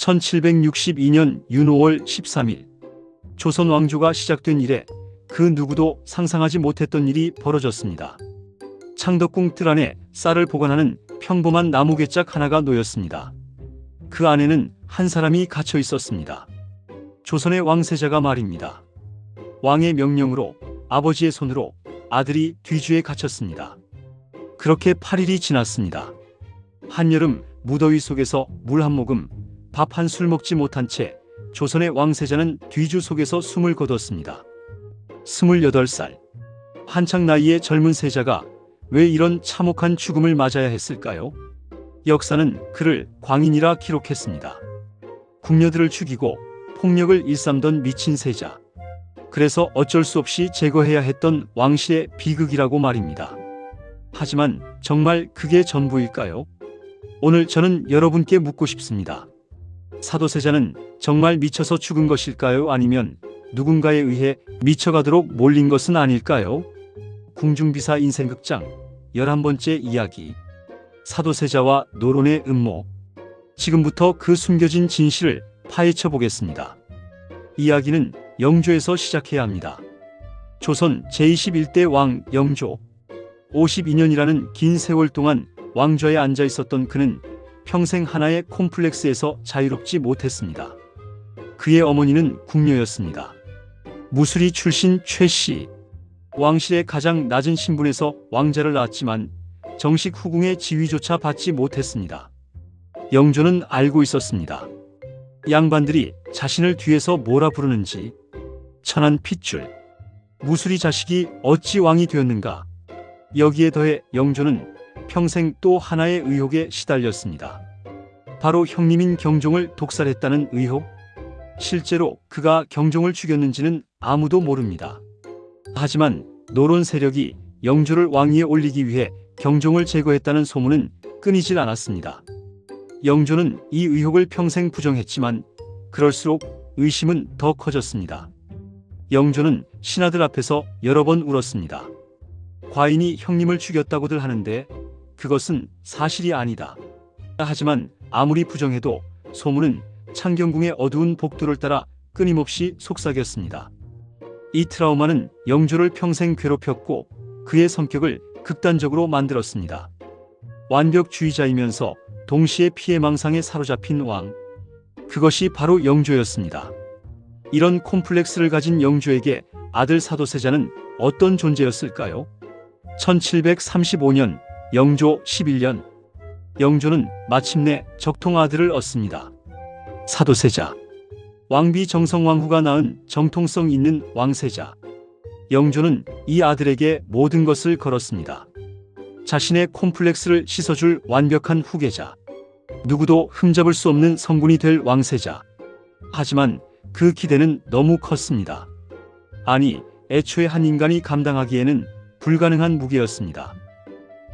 1762년 윤 5월 13일 조선 왕조가 시작된 이래 그 누구도 상상하지 못했던 일이 벌어졌습니다. 창덕궁 뜰 안에 쌀을 보관하는 평범한 나무 괴짝 하나가 놓였습니다. 그 안에는 한 사람이 갇혀 있었습니다. 조선의 왕세자가 말입니다. 왕의 명령으로 아버지의 손으로 아들이 뒤주에 갇혔습니다. 그렇게 8일이 지났습니다. 한여름 무더위 속에서 물 한 모금, 밥 한 술 먹지 못한 채 조선의 왕세자는 뒤주 속에서 숨을 거뒀습니다. 28살. 한창 나이의 젊은 세자가 왜 이런 참혹한 죽음을 맞아야 했을까요? 역사는 그를 광인이라 기록했습니다. 궁녀들을 죽이고 폭력을 일삼던 미친 세자. 그래서 어쩔 수 없이 제거해야 했던 왕실의 비극이라고 말입니다. 하지만 정말 그게 전부일까요? 오늘 저는 여러분께 묻고 싶습니다. 사도세자는 정말 미쳐서 죽은 것일까요? 아니면 누군가에 의해 미쳐가도록 몰린 것은 아닐까요? 궁중비사 인생극장 11번째 이야기 사도세자와 노론의 음모 지금부터 그 숨겨진 진실을 파헤쳐 보겠습니다. 이야기는 영조에서 시작해야 합니다. 조선 제21대 왕 영조 52년이라는 긴 세월 동안 왕좌에 앉아 있었던 그는 평생 하나의 콤플렉스에서 자유롭지 못했습니다. 그의 어머니는 궁녀였습니다. 무수리 출신 최 씨. 왕실의 가장 낮은 신분에서 왕자를 낳았지만 정식 후궁의 지위조차 받지 못했습니다. 영조는 알고 있었습니다. 양반들이 자신을 뒤에서 뭐라 부르는지 천한 핏줄. 무수리 자식이 어찌 왕이 되었는가? 여기에 더해 영조는 평생 또 하나의 의혹에 시달렸습니다. 바로 형님인 경종을 독살했다는 의혹? 실제로 그가 경종을 죽였는지는 아무도 모릅니다. 하지만 노론 세력이 영조를 왕위에 올리기 위해 경종을 제거했다는 소문은 끊이질 않았습니다. 영조는 이 의혹을 평생 부정했지만 그럴수록 의심은 더 커졌습니다. 영조는 신하들 앞에서 여러 번 울었습니다. 과인이 형님을 죽였다고들 하는데 그것은 사실이 아니다. 하지만 아무리 부정해도 소문은 창경궁의 어두운 복도를 따라 끊임없이 속삭였습니다. 이 트라우마는 영조를 평생 괴롭혔고 그의 성격을 극단적으로 만들었습니다. 완벽주의자이면서 동시에 피해망상에 사로잡힌 왕. 그것이 바로 영조였습니다. 이런 콤플렉스를 가진 영조에게 아들 사도세자는 어떤 존재였을까요? 1735년 영조 11년 영조는 마침내 적통 아들을 얻습니다. 사도세자 왕비 정성왕후가 낳은 정통성 있는 왕세자 영조는 이 아들에게 모든 것을 걸었습니다. 자신의 콤플렉스를 씻어줄 완벽한 후계자 누구도 흠잡을 수 없는 성군이 될 왕세자 하지만 그 기대는 너무 컸습니다. 아니 애초에 한 인간이 감당하기에는 불가능한 무게였습니다.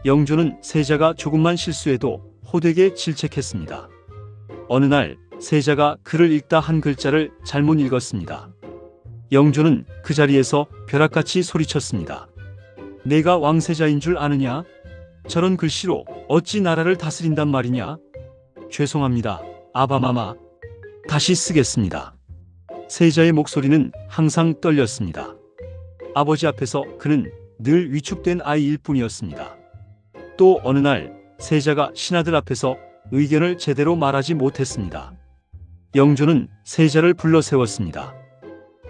영조는 세자가 조금만 실수해도 호되게 질책했습니다. 어느 날 세자가 글을 읽다 한 글자를 잘못 읽었습니다. 영조는 그 자리에서 벼락같이 소리쳤습니다. 내가 왕세자인 줄 아느냐? 저런 글씨로 어찌 나라를 다스린단 말이냐? 죄송합니다. 아바마마. 다시 쓰겠습니다. 세자의 목소리는 항상 떨렸습니다. 아버지 앞에서 그는 늘 위축된 아이일 뿐이었습니다. 또 어느 날 세자가 신하들 앞에서 의견을 제대로 말하지 못했습니다. 영조는 세자를 불러 세웠습니다.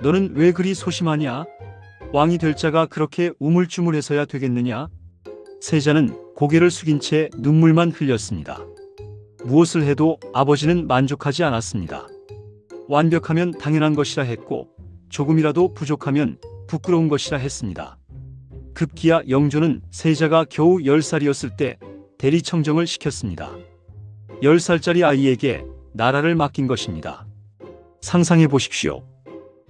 너는 왜 그리 소심하냐? 왕이 될 자가 그렇게 우물쭈물해서야 되겠느냐? 세자는 고개를 숙인 채 눈물만 흘렸습니다. 무엇을 해도 아버지는 만족하지 않았습니다. 완벽하면 당연한 것이라 했고 조금이라도 부족하면 부끄러운 것이라 했습니다. 급기야 영조는 세자가 겨우 10살이었을 때 대리청정을 시켰습니다. 10살짜리 아이에게 나라를 맡긴 것입니다. 상상해 보십시오.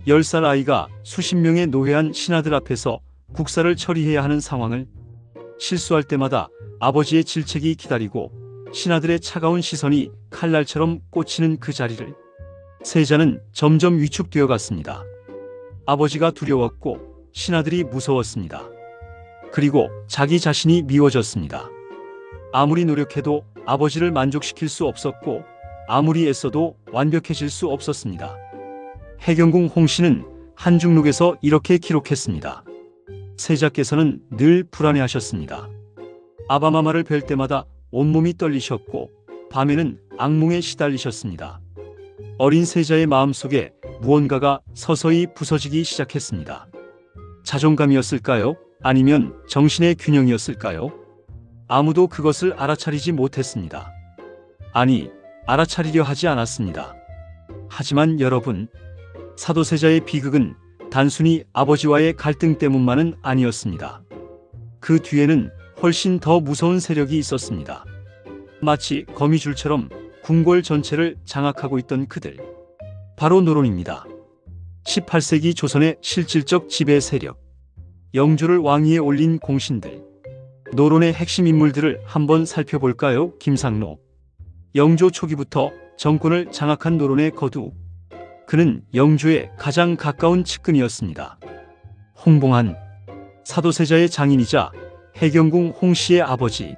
10살 아이가 수십 명의 노회한 신하들 앞에서 국사를 처리해야 하는 상황을 실수할 때마다 아버지의 질책이 기다리고 신하들의 차가운 시선이 칼날처럼 꽂히는 그 자리를 세자는 점점 위축되어 갔습니다. 아버지가 두려웠고 신하들이 무서웠습니다. 그리고 자기 자신이 미워졌습니다. 아무리 노력해도 아버지를 만족시킬 수 없었고 아무리 애써도 완벽해질 수 없었습니다. 해경궁 홍씨는 한중록에서 이렇게 기록했습니다. 세자께서는 늘 불안해하셨습니다. 아바마마를 뵐 때마다 온몸이 떨리셨고 밤에는 악몽에 시달리셨습니다. 어린 세자의 마음속에 무언가가 서서히 부서지기 시작했습니다. 자존감이었을까요? 아니면 정신의 균형이었을까요? 아무도 그것을 알아차리지 못했습니다. 아니, 알아차리려 하지 않았습니다. 하지만 여러분, 사도세자의 비극은 단순히 아버지와의 갈등 때문만은 아니었습니다. 그 뒤에는 훨씬 더 무서운 세력이 있었습니다. 마치 거미줄처럼 궁궐 전체를 장악하고 있던 그들. 바로 노론입니다. 18세기 조선의 실질적 지배 세력. 영조를 왕위에 올린 공신들. 노론의 핵심 인물들을 한번 살펴볼까요? 김상로. 영조 초기부터 정권을 장악한 노론의 거두. 그는 영조의 가장 가까운 측근이었습니다. 홍봉한. 사도세자의 장인이자 해경궁 홍씨의 아버지.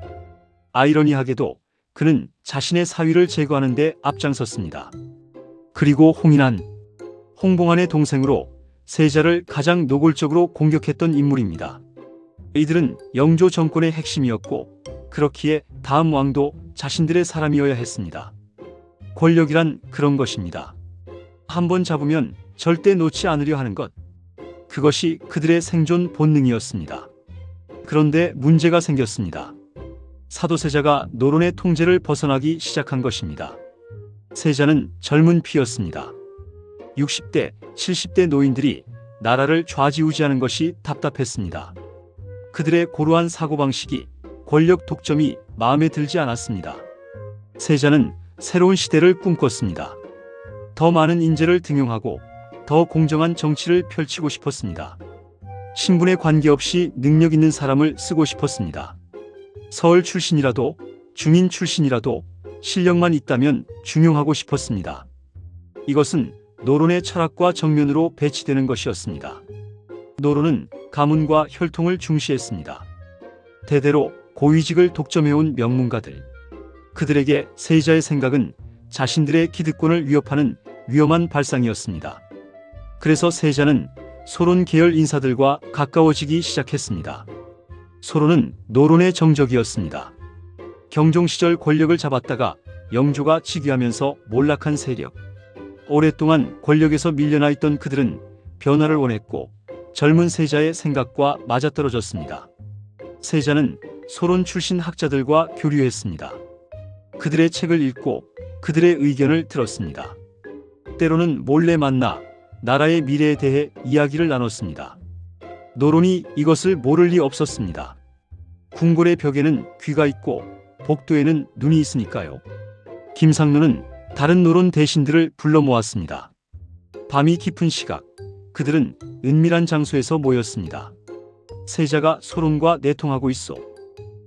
아이러니하게도 그는 자신의 사위를 제거하는 데 앞장섰습니다. 그리고 홍인한. 홍봉한의 동생으로 세자를 가장 노골적으로 공격했던 인물입니다. 이들은 영조 정권의 핵심이었고 그렇기에 다음 왕도 자신들의 사람이어야 했습니다. 권력이란 그런 것입니다. 한번 잡으면 절대 놓지 않으려 하는 것. 그것이 그들의 생존 본능이었습니다. 그런데 문제가 생겼습니다. 사도세자가 노론의 통제를 벗어나기 시작한 것입니다. 세자는 젊은 피였습니다. 60대, 70대 노인들이 나라를 좌지우지하는 것이 답답했습니다. 그들의 고루한 사고방식이 권력 독점이 마음에 들지 않았습니다. 세자는 새로운 시대를 꿈꿨습니다. 더 많은 인재를 등용하고 더 공정한 정치를 펼치고 싶었습니다. 신분에 관계없이 능력 있는 사람을 쓰고 싶었습니다. 서울 출신이라도 중인 출신이라도 실력만 있다면 중용하고 싶었습니다. 이것은 노론의 철학과 정면으로 배치되는 것이었습니다. 노론은 가문과 혈통을 중시했습니다. 대대로 고위직을 독점해온 명문가들. 그들에게 세자의 생각은 자신들의 기득권을 위협하는 위험한 발상이었습니다. 그래서 세자는 소론 계열 인사들과 가까워지기 시작했습니다. 소론은 노론의 정적이었습니다. 경종 시절 권력을 잡았다가 영조가 즉위하면서 몰락한 세력. 오랫동안 권력에서 밀려나 있던 그들은 변화를 원했고 젊은 세자의 생각과 맞아떨어졌습니다. 세자는 소론 출신 학자들과 교류했습니다. 그들의 책을 읽고 그들의 의견을 들었습니다. 때로는 몰래 만나 나라의 미래에 대해 이야기를 나눴습니다. 노론이 이것을 모를 리 없었습니다. 궁궐의 벽에는 귀가 있고 복도에는 눈이 있으니까요. 김상로는 다른 노론 대신들을 불러 모았습니다. 밤이 깊은 시각, 그들은 은밀한 장소에서 모였습니다. 세자가 소론과 내통하고 있어.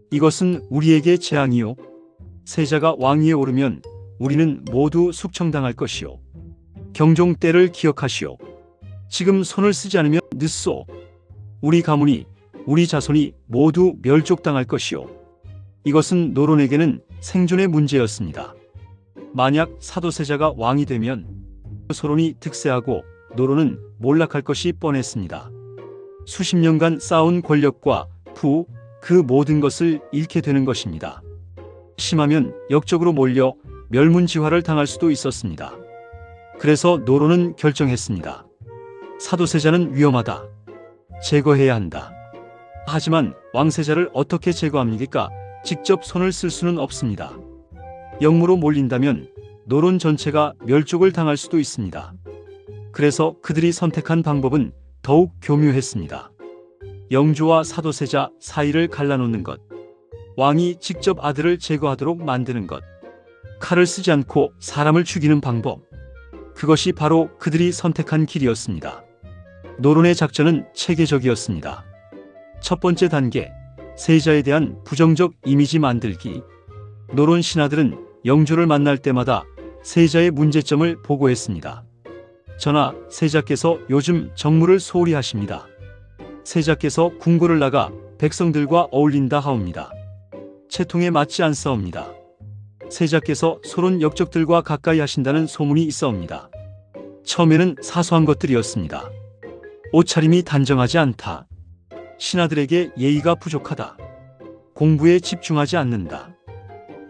이것은 우리에게 재앙이요. 세자가 왕위에 오르면 우리는 모두 숙청당할 것이요. 경종 때를 기억하시오. 지금 손을 쓰지 않으면 늦소. 우리 가문이, 우리 자손이 모두 멸족당할 것이오. 이것은 노론에게는 생존의 문제였습니다. 만약 사도세자가 왕이 되면 소론이 득세하고 노론은 몰락할 것이 뻔했습니다. 수십 년간 쌓아온 권력과 부, 그 모든 것을 잃게 되는 것입니다. 심하면 역적으로 몰려 멸문지화를 당할 수도 있었습니다. 그래서 노론은 결정했습니다. 사도세자는 위험하다. 제거해야 한다. 하지만 왕세자를 어떻게 제거합니까? 직접 손을 쓸 수는 없습니다. 영무로 몰린다면 노론 전체가 멸족을 당할 수도 있습니다. 그래서 그들이 선택한 방법은 더욱 교묘했습니다. 영조와 사도세자 사이를 갈라놓는 것. 왕이 직접 아들을 제거하도록 만드는 것. 칼을 쓰지 않고 사람을 죽이는 방법. 그것이 바로 그들이 선택한 길이었습니다. 노론의 작전은 체계적이었습니다. 첫 번째 단계, 세자에 대한 부정적 이미지 만들기. 노론 신하들은 영조를 만날 때마다 세자의 문제점을 보고했습니다. 전하, 세자께서 요즘 정무를 소홀히 하십니다. 세자께서 궁궐을 나가 백성들과 어울린다 하옵니다. 채통에 맞지 않사옵니다. 세자께서 소론 역적들과 가까이 하신다는 소문이 있어옵니다. 처음에는 사소한 것들이었습니다. 옷차림이 단정하지 않다. 신하들에게 예의가 부족하다. 공부에 집중하지 않는다.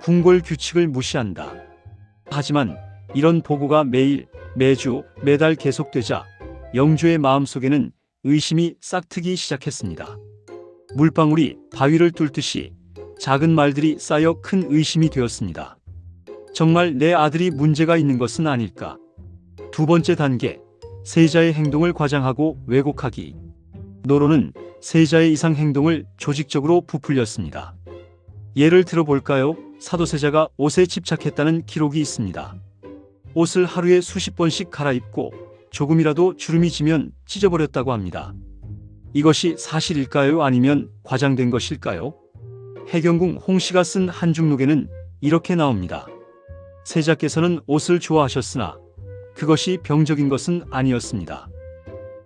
궁궐 규칙을 무시한다. 하지만 이런 보고가 매일, 매주, 매달 계속되자 영조의 마음속에는 의심이 싹트기 시작했습니다. 물방울이 바위를 뚫듯이 작은 말들이 쌓여 큰 의심이 되었습니다. 정말 내 아들이 문제가 있는 것은 아닐까? 두 번째 단계, 세자의 행동을 과장하고 왜곡하기. 노로는 세자의 이상 행동을 조직적으로 부풀렸습니다. 예를 들어볼까요? 사도세자가 옷에 집착했다는 기록이 있습니다. 옷을 하루에 수십 번씩 갈아입고 조금이라도 주름이 지면 찢어버렸다고 합니다. 이것이 사실일까요? 아니면 과장된 것일까요? 해경궁 홍씨가 쓴 한중록에는 이렇게 나옵니다. 세자께서는 옷을 좋아하셨으나 그것이 병적인 것은 아니었습니다.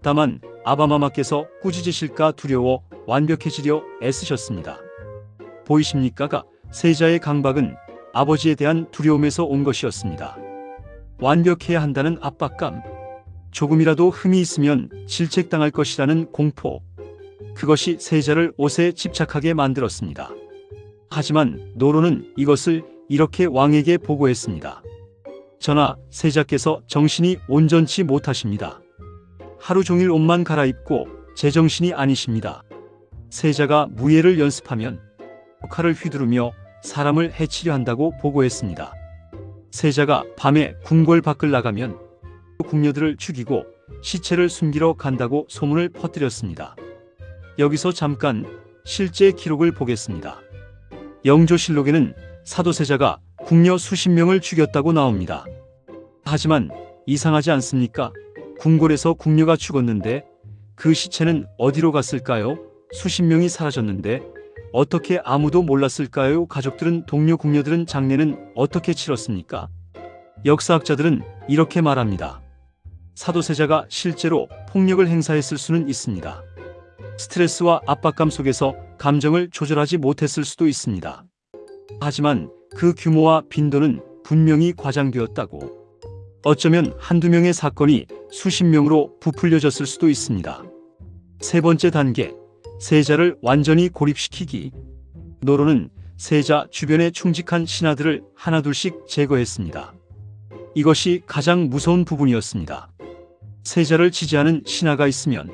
다만 아바마마께서 꾸짖으실까 두려워 완벽해지려 애쓰셨습니다. 보이십니까가 세자의 강박은 아버지에 대한 두려움에서 온 것이었습니다. 완벽해야 한다는 압박감, 조금이라도 흠이 있으면 질책당할 것이라는 공포, 그것이 세자를 옷에 집착하게 만들었습니다. 하지만 노로는 이것을 이렇게 왕에게 보고했습니다. 전하, 세자께서 정신이 온전치 못하십니다. 하루 종일 옷만 갈아입고 제정신이 아니십니다. 세자가 무예를 연습하면 칼을 휘두르며 사람을 해치려 한다고 보고했습니다. 세자가 밤에 궁궐 밖을 나가면 궁녀들을 죽이고 시체를 숨기러 간다고 소문을 퍼뜨렸습니다. 여기서 잠깐 실제 기록을 보겠습니다. 영조실록에는 사도세자가 궁녀 수십 명을 죽였다고 나옵니다. 하지만 이상하지 않습니까? 궁궐에서 궁녀가 죽었는데 그 시체는 어디로 갔을까요? 수십 명이 사라졌는데 어떻게 아무도 몰랐을까요? 가족들은 동료 궁녀들은 장례는 어떻게 치렀습니까? 역사학자들은 이렇게 말합니다. 사도세자가 실제로 폭력을 행사했을 수는 있습니다. 스트레스와 압박감 속에서 감정을 조절하지 못했을 수도 있습니다. 하지만 그 규모와 빈도는 분명히 과장되었다고. 어쩌면 한두 명의 사건이 수십 명으로 부풀려졌을 수도 있습니다. 세 번째 단계, 세자를 완전히 고립시키기. 노로는 세자 주변에 충직한 신하들을 하나둘씩 제거했습니다. 이것이 가장 무서운 부분이었습니다. 세자를 지지하는 신하가 있으면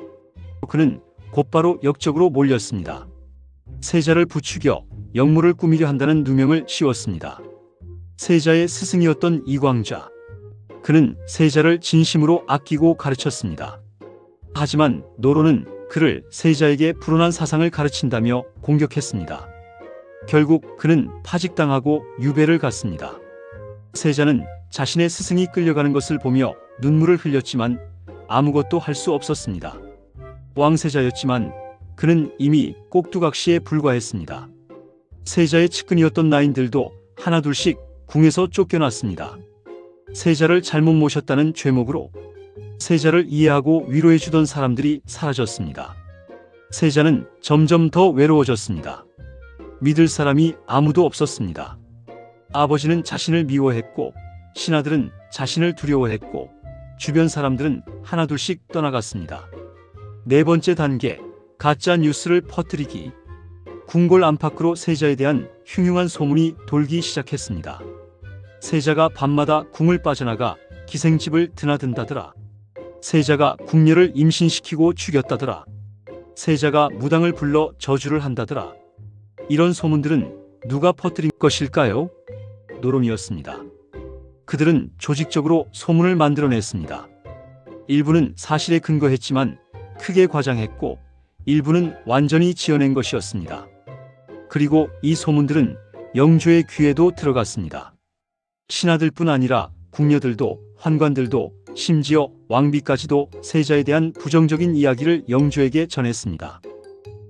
그는 곧바로 역적으로 몰렸습니다. 세자를 부추겨 역물을 꾸미려 한다는 누명을 씌웠습니다. 세자의 스승이었던 이광자. 그는 세자를 진심으로 아끼고 가르쳤습니다. 하지만 노로는 그를 세자에게 불온한 사상을 가르친다며 공격했습니다. 결국 그는 파직당하고 유배를 갔습니다. 세자는 자신의 스승이 끌려가는 것을 보며 눈물을 흘렸지만 아무것도 할 수 없었습니다. 왕세자였지만 그는 이미 꼭두각시에 불과했습니다. 세자의 측근이었던 나인들도 하나둘씩 궁에서 쫓겨났습니다. 세자를 잘못 모셨다는 죄목으로 세자를 이해하고 위로해 주던 사람들이 사라졌습니다. 세자는 점점 더 외로워졌습니다. 믿을 사람이 아무도 없었습니다. 아버지는 자신을 미워했고 신하들은 자신을 두려워했고 주변 사람들은 하나둘씩 떠나갔습니다. 네 번째 단계, 가짜 뉴스를 퍼뜨리기. 궁궐 안팎으로 세자에 대한 흉흉한 소문이 돌기 시작했습니다. 세자가 밤마다 궁을 빠져나가 기생집을 드나든다더라. 세자가 궁녀를 임신시키고 죽였다더라. 세자가 무당을 불러 저주를 한다더라. 이런 소문들은 누가 퍼뜨린 것일까요? 노름이었습니다. 그들은 조직적으로 소문을 만들어냈습니다. 일부는 사실에 근거했지만 크게 과장했고 일부는 완전히 지어낸 것이었습니다. 그리고 이 소문들은 영조의 귀에도 들어갔습니다. 신하들뿐 아니라 궁녀들도 환관들도 심지어 왕비까지도 세자에 대한 부정적인 이야기를 영조에게 전했습니다.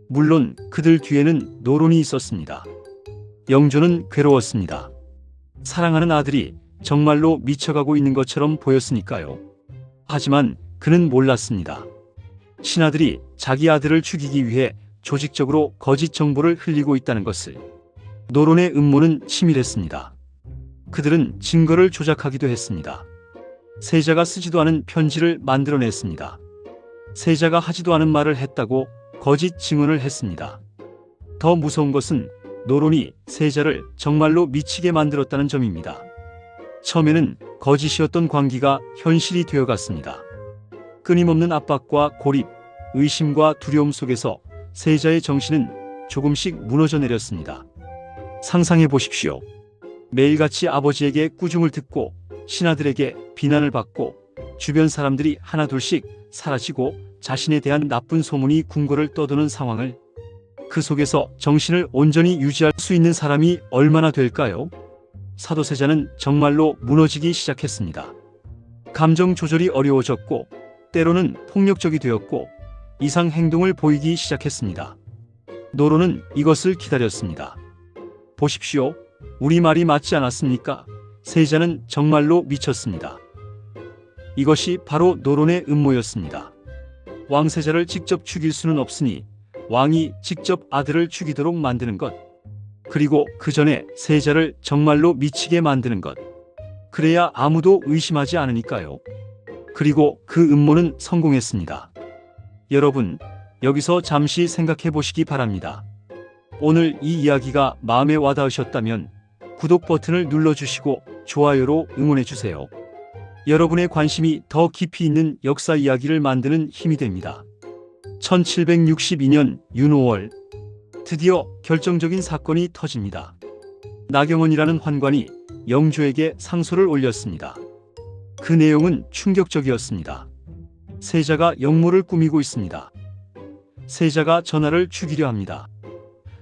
물론 그들 뒤에는 노론이 있었습니다. 영조는 괴로웠습니다. 사랑하는 아들이 정말로 미쳐가고 있는 것처럼 보였으니까요. 하지만 그는 몰랐습니다. 신하들이 자기 아들을 죽이기 위해 조직적으로 거짓 정보를 흘리고 있다는 것을. 노론의 음모는 치밀했습니다. 그들은 증거를 조작하기도 했습니다. 세자가 쓰지도 않은 편지를 만들어냈습니다. 세자가 하지도 않은 말을 했다고 거짓 증언을 했습니다. 더 무서운 것은 노론이 세자를 정말로 미치게 만들었다는 점입니다. 처음에는 거짓이었던 광기가 현실이 되어갔습니다. 끊임없는 압박과 고립, 의심과 두려움 속에서 세자의 정신은 조금씩 무너져 내렸습니다. 상상해 보십시오. 매일같이 아버지에게 꾸중을 듣고 신하들에게 비난을 받고 주변 사람들이 하나둘씩 사라지고 자신에 대한 나쁜 소문이 궁궐을 떠도는 상황을 그 속에서 정신을 온전히 유지할 수 있는 사람이 얼마나 될까요? 사도세자는 정말로 무너지기 시작했습니다. 감정 조절이 어려워졌고 때로는 폭력적이 되었고 이상 행동을 보이기 시작했습니다. 노로는 이것을 기다렸습니다. 보십시오. 우리 말이 맞지 않았습니까? 세자는 정말로 미쳤습니다. 이것이 바로 노론의 음모였습니다. 왕세자를 직접 죽일 수는 없으니 왕이 직접 아들을 죽이도록 만드는 것. 그리고 그 전에 세자를 정말로 미치게 만드는 것. 그래야 아무도 의심하지 않으니까요. 그리고 그 음모는 성공했습니다. 여러분, 여기서 잠시 생각해 보시기 바랍니다. 오늘 이 이야기가 마음에 와닿으셨다면 구독 버튼을 눌러주시고 좋아요로 응원해 주세요. 여러분의 관심이 더 깊이 있는 역사 이야기를 만드는 힘이 됩니다. 1762년 윤5월 드디어 결정적인 사건이 터집니다. 나경원이라는 환관이 영조에게 상소를 올렸습니다. 그 내용은 충격적이었습니다. 세자가 역모를 꾸미고 있습니다. 세자가 전하를 죽이려 합니다.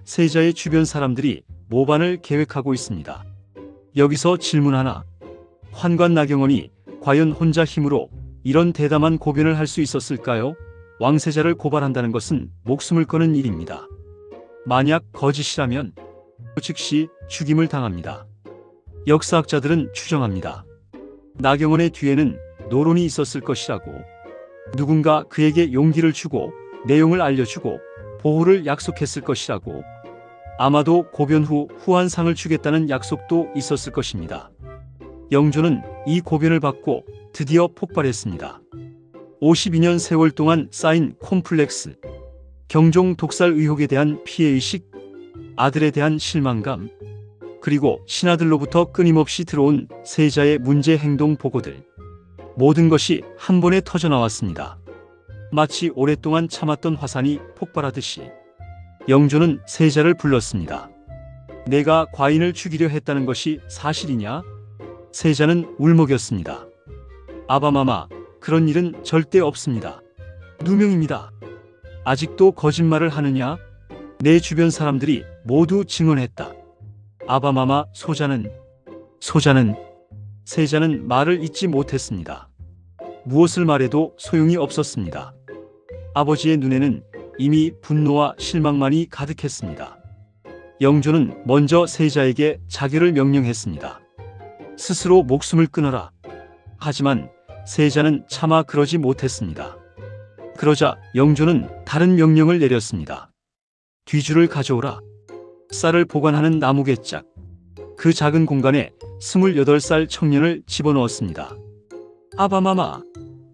세자의 주변 사람들이 모반을 계획하고 있습니다. 여기서 질문 하나. 환관 나경원이 과연 혼자 힘으로 이런 대담한 고변을 할 수 있었을까요? 왕세자를 고발한다는 것은 목숨을 거는 일입니다. 만약 거짓이라면 즉시 죽임을 당합니다. 역사학자들은 추정합니다. 나경원의 뒤에는 노론이 있었을 것이라고 누군가 그에게 용기를 주고 내용을 알려주고 보호를 약속했을 것이라고 아마도 고변 후 후한상을 주겠다는 약속도 있었을 것입니다. 영조는 이 고변을 받고 드디어 폭발했습니다. 52년 세월 동안 쌓인 콤플렉스, 경종 독살 의혹에 대한 피해의식, 아들에 대한 실망감, 그리고 신하들로부터 끊임없이 들어온 세자의 문제 행동 보고들. 모든 것이 한 번에 터져 나왔습니다. 마치 오랫동안 참았던 화산이 폭발하듯이 영조는 세자를 불렀습니다. 내가 과인을 죽이려 했다는 것이 사실이냐? 세자는 울먹였습니다. 아바마마, 그런 일은 절대 없습니다. 누명입니다. 아직도 거짓말을 하느냐? 내 주변 사람들이 모두 증언했다. 아바마마 소자는 소자는 세자는 말을 잊지 못했습니다. 무엇을 말해도 소용이 없었습니다. 아버지의 눈에는 이미 분노와 실망만이 가득했습니다. 영조는 먼저 세자에게 자결을 명령했습니다. 스스로 목숨을 끊어라. 하지만 세자는 차마 그러지 못했습니다. 그러자 영조는 다른 명령을 내렸습니다. 뒤줄을 가져오라. 쌀을 보관하는 나무개 짝. 그 작은 공간에 28살 청년을 집어넣었습니다. 아바마마,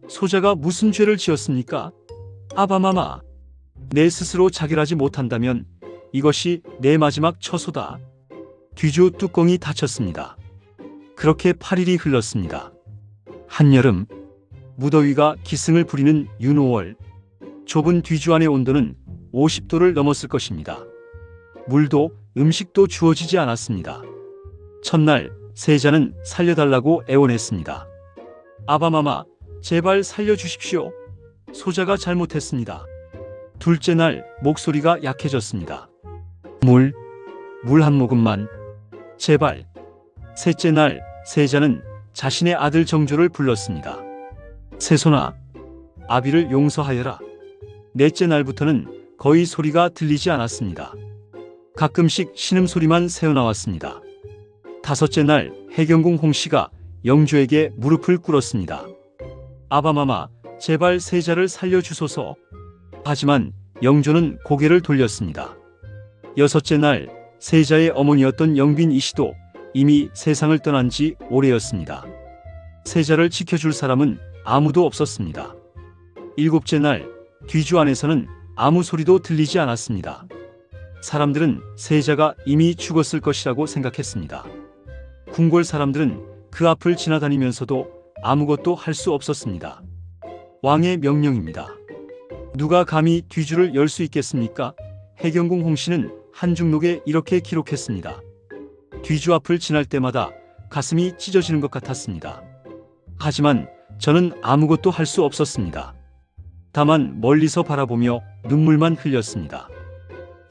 소자가 무슨 죄를 지었습니까? 아바마마, 내 스스로 자결하지 못한다면 이것이 내 마지막 처소다. 뒤주 뚜껑이 닫혔습니다. 그렇게 8일이 흘렀습니다. 한여름, 무더위가 기승을 부리는 윤5월, 좁은 뒤주 안의 온도는 50도를 넘었을 것입니다. 물도 음식도 주어지지 않았습니다. 첫날, 세자는 살려달라고 애원했습니다. 아바마마, 제발 살려주십시오. 소자가 잘못했습니다. 둘째 날 목소리가 약해졌습니다. 물, 물 한 모금만. 제발. 셋째 날 세자는 자신의 아들 정조를 불렀습니다. 세손아, 아비를 용서하여라. 넷째 날부터는 거의 소리가 들리지 않았습니다. 가끔씩 신음소리만 새어나왔습니다. 다섯째 날 해경궁 홍씨가 영조에게 무릎을 꿇었습니다. 아바마마, 제발 세자를 살려주소서. 하지만 영조는 고개를 돌렸습니다. 여섯째 날 세자의 어머니였던 영빈 이씨도 이미 세상을 떠난 지 오래였습니다. 세자를 지켜줄 사람은 아무도 없었습니다. 일곱째 날 뒤주 안에서는 아무 소리도 들리지 않았습니다. 사람들은 세자가 이미 죽었을 것이라고 생각했습니다. 궁궐 사람들은 그 앞을 지나다니면서도 아무것도 할 수 없었습니다. 왕의 명령입니다. 누가 감히 뒤주를 열수 있겠습니까? 해경궁 홍씨는 한 중록에 이렇게 기록했습니다. 뒤주 앞을 지날 때마다 가슴이 찢어지는 것 같았습니다. 하지만 저는 아무것도 할 수 없었습니다. 다만 멀리서 바라보며 눈물만 흘렸습니다.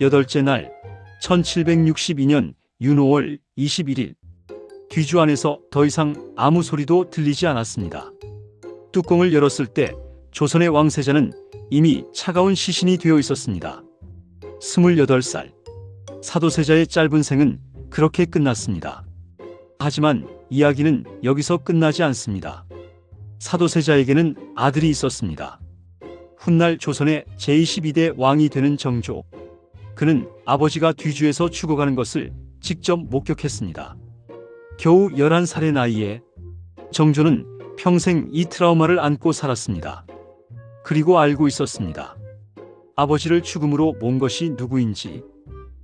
여덟째 날 1762년 윤5월 21일 뒤주 안에서 더 이상 아무 소리도 들리지 않았습니다. 뚜껑을 열었을 때 조선의 왕세자는 이미 차가운 시신이 되어 있었습니다. 28살 사도세자의 짧은 생은 그렇게 끝났습니다. 하지만 이야기는 여기서 끝나지 않습니다. 사도세자에게는 아들이 있었습니다. 훗날 조선의 제22대 왕이 되는 정조. 그는 아버지가 뒤주에서 죽어가는 것을 직접 목격했습니다. 겨우 11살의 나이에 정조는 평생 이 트라우마를 안고 살았습니다. 그리고 알고 있었습니다. 아버지를 죽음으로 몬 것이 누구인지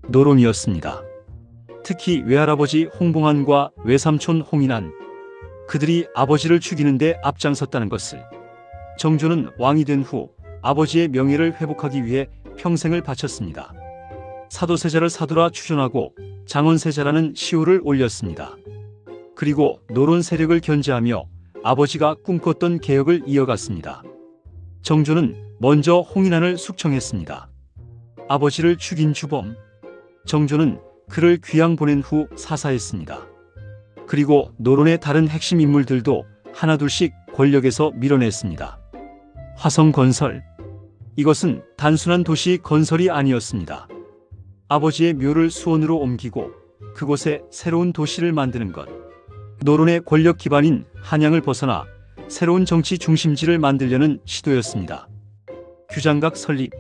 노론이었습니다. 특히 외할아버지 홍봉안과 외삼촌 홍인안 그들이 아버지를 죽이는데 앞장섰다는 것을 정조는 왕이 된 후 아버지의 명예를 회복하기 위해 평생을 바쳤습니다. 사도세자를 사도라 추존하고 장원세자라는 시호를 올렸습니다. 그리고 노론 세력을 견제하며 아버지가 꿈꿨던 개혁을 이어갔습니다. 정조는 먼저 홍인안을 숙청했습니다. 아버지를 죽인 주범. 정조는 그를 귀양 보낸 후 사사했습니다. 그리고 노론의 다른 핵심 인물들도 하나둘씩 권력에서 밀어냈습니다. 화성 건설. 이것은 단순한 도시 건설이 아니었습니다. 아버지의 묘를 수원으로 옮기고 그곳에 새로운 도시를 만드는 것. 노론의 권력 기반인 한양을 벗어나 새로운 정치 중심지를 만들려는 시도였습니다. 규장각 설립.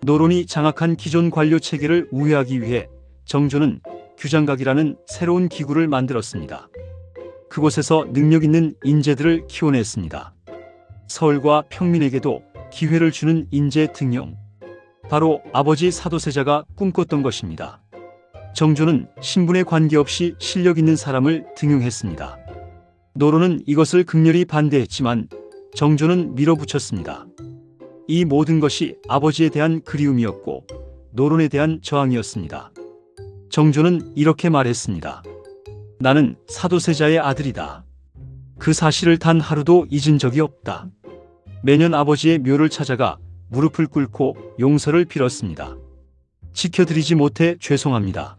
노론이 장악한 기존 관료 체계를 우회하기 위해 정조는 규장각이라는 새로운 기구를 만들었습니다. 그곳에서 능력 있는 인재들을 키워냈습니다. 서울과 평민에게도 기회를 주는 인재 등용. 바로 아버지 사도세자가 꿈꿨던 것입니다. 정조는 신분에 관계없이 실력 있는 사람을 등용했습니다. 노론은 이것을 극렬히 반대했지만 정조는 밀어붙였습니다. 이 모든 것이 아버지에 대한 그리움이었고 노론에 대한 저항이었습니다. 정조는 이렇게 말했습니다. 나는 사도세자의 아들이다. 그 사실을 단 하루도 잊은 적이 없다. 매년 아버지의 묘를 찾아가 무릎을 꿇고 용서를 빌었습니다. 지켜드리지 못해 죄송합니다.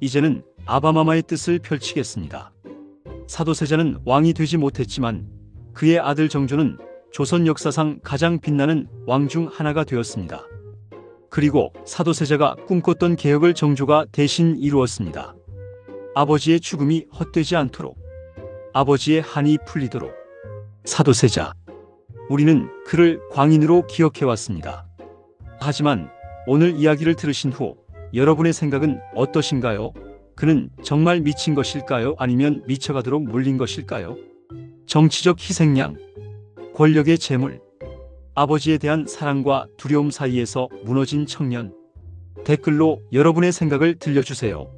이제는 아바마마의 뜻을 펼치겠습니다. 사도세자는 왕이 되지 못했지만 그의 아들 정조는 조선 역사상 가장 빛나는 왕 중 하나가 되었습니다. 그리고 사도세자가 꿈꿨던 개혁을 정조가 대신 이루었습니다. 아버지의 죽음이 헛되지 않도록, 아버지의 한이 풀리도록. 사도세자. 우리는 그를 광인으로 기억해왔습니다. 하지만 오늘 이야기를 들으신 후 여러분의 생각은 어떠신가요? 그는 정말 미친 것일까요? 아니면 미쳐가도록 물린 것일까요? 정치적 희생양, 권력의 재물, 아버지에 대한 사랑과 두려움 사이에서 무너진 청년. 댓글로 여러분의 생각을 들려주세요.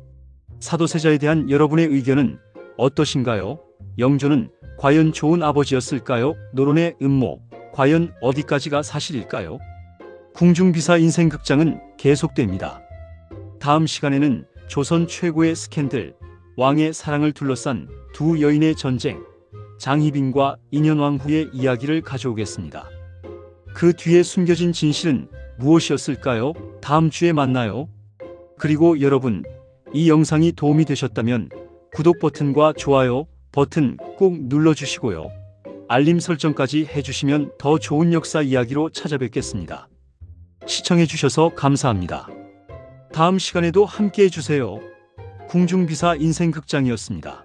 사도세자에 대한 여러분의 의견은 어떠신가요? 영조는 과연 좋은 아버지였을까요? 노론의 음모, 과연 어디까지가 사실일까요? 궁중비사 인생극장은 계속됩니다. 다음 시간에는 조선 최고의 스캔들, 왕의 사랑을 둘러싼 두 여인의 전쟁, 장희빈과 인현왕 후의 이야기를 가져오겠습니다. 그 뒤에 숨겨진 진실은 무엇이었을까요? 다음 주에 만나요. 그리고 여러분, 이 영상이 도움이 되셨다면 구독 버튼과 좋아요 버튼 꼭 눌러주시고요. 알림 설정까지 해주시면 더 좋은 역사 이야기로 찾아뵙겠습니다. 시청해주셔서 감사합니다. 다음 시간에도 함께 해 주세요. 궁중비사 인생극장이었습니다.